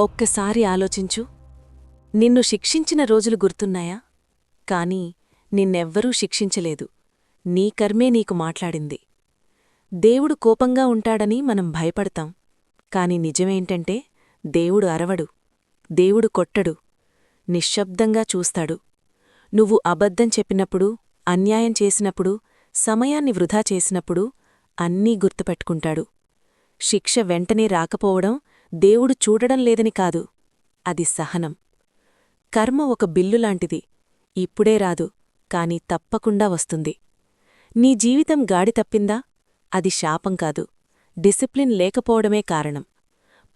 ఒక్కసారి ఆలోచించు. నిన్ను శిక్షించిన రోజులు గుర్తున్నాయా? కాని నిన్నెవ్వరూ శిక్షించలేదు. నీ కర్మే నీకు మాట్లాడింది. దేవుడు కోపంగా ఉంటాడని మనం భయపడతాం. కాని నిజమేంటంటే దేవుడు అరవడు. దేవుడు కొట్టడు. నిశ్శబ్దంగా చూస్తాడు. నువ్వు అబద్ధం చెప్పినప్పుడు అన్యాయం చేసినప్పుడు సమయాన్ని వృధా చేసినప్పుడు అన్నీ గుర్తుపెట్టుకుంటాడు. శిక్ష వెంటనే రాకపోవడం దేవుడు చూడడం లేదని కాదు. అది సహనం. కర్మ ఒక బిల్లులాంటిది ఇప్పుడే రాదు కాని తప్పకుండా వస్తుంది. నీ జీవితం గాడి తప్పిందా? అది శాపం కాదు. డిసిప్లిన్ లేకపోవడమే కారణం.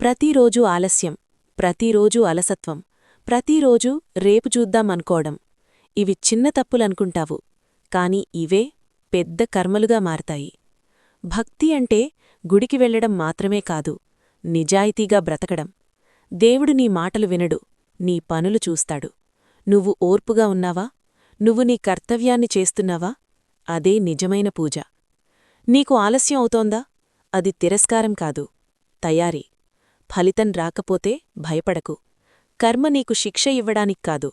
ప్రతిరోజూ ఆలస్యం ప్రతిరోజూ అలసత్వం ప్రతిరోజూ రేపు చూద్దామనుకోవడం ఇవి చిన్న తప్పులనుకుంటావు కాని ఇవే పెద్ద కర్మలుగా మారతాయి. భక్తి అంటే గుడికి వెళ్ళడం మాత్రమే కాదు నిజాయితీగా బ్రతకడం. దేవుడు నీ మాటలు వినడు నీ పనులు చూస్తాడు. నువ్వు ఓర్పుగా ఉన్నావా? నువ్వు నీ కర్తవ్యాన్ని చేస్తున్నావా? అదే నిజమైన పూజ. నీకు ఆలస్యం అవుతోందా? అది తిరస్కారం కాదు. తయారీ. ఫలితం రాకపోతే భయపడకు. కర్మ నీకు శిక్ష ఇవ్వడానికి కాదు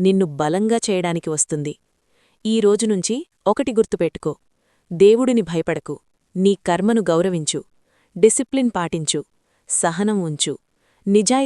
నిన్ను బలంగా చేయడానికి వస్తుంది. ఈ రోజునుంచి ఒకటి గుర్తుపెట్టుకో దేవుడిని భయపడకు. నీ కర్మను గౌరవించు. డిసిప్లిన్ పాటించు. సహనం ఉంచు. నిజాయి